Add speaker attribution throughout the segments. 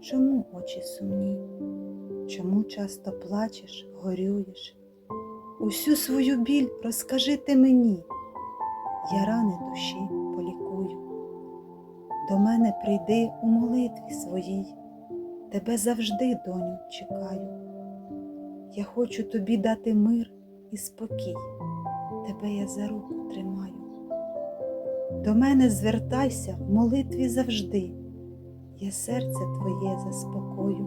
Speaker 1: чому очі сумні? Чому часто плачеш, горюєш? Усю свою біль розкажи ти мені, я рани душі полікую. До мене прийди у молитві своїй, тебе завжди, доню, чекаю. Я хочу тобі дати мир і спокій, тебе я за руку тримаю. До мене звертайся в молитві завжди, я серце твоє заспокою.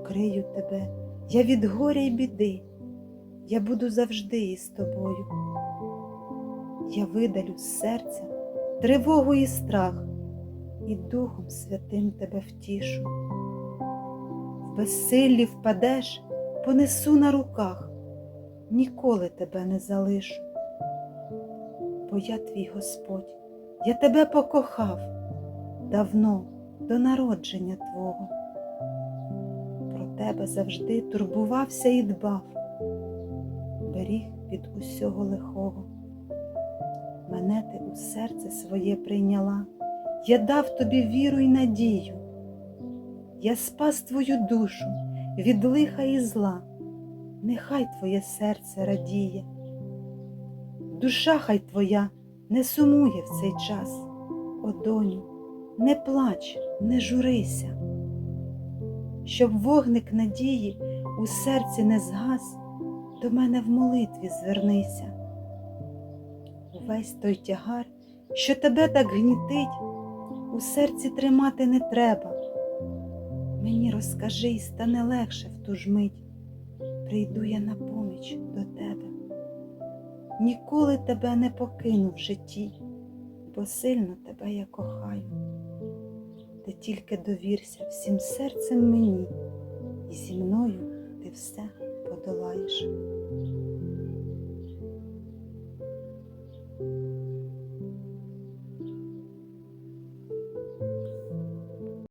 Speaker 1: Укрию тебе, я від горя й біди, я буду завжди із тобою. Я видалю з серця тривогу і страх, і Духом Святим тебе втішу. В безсиллі впадеш, понесу на руках, ніколи тебе не залишу. Бо я твій Господь, я тебе покохав давно до народження Твого. Про тебе завжди турбувався і дбав, беріг від усього лихого. Мене ти у серце своє прийняла, я дав тобі віру й надію. Я спас твою душу від лиха і зла, нехай твоє серце радіє. Душа хай твоя не сумує в цей час, о доню, не плач, не журися, щоб вогник надії у серці не згас, до мене в молитві звернися. Увесь той тягар, що тебе так гнітить, у серці тримати не треба. Мені розкажи і стане легше в ту ж мить, прийду я на поміч до тебе. Ніколи тебе не покину в житті, бо сильно тебе я кохаю. Ти тільки довірся всім серцем мені, і зі мною ти все подолаєш.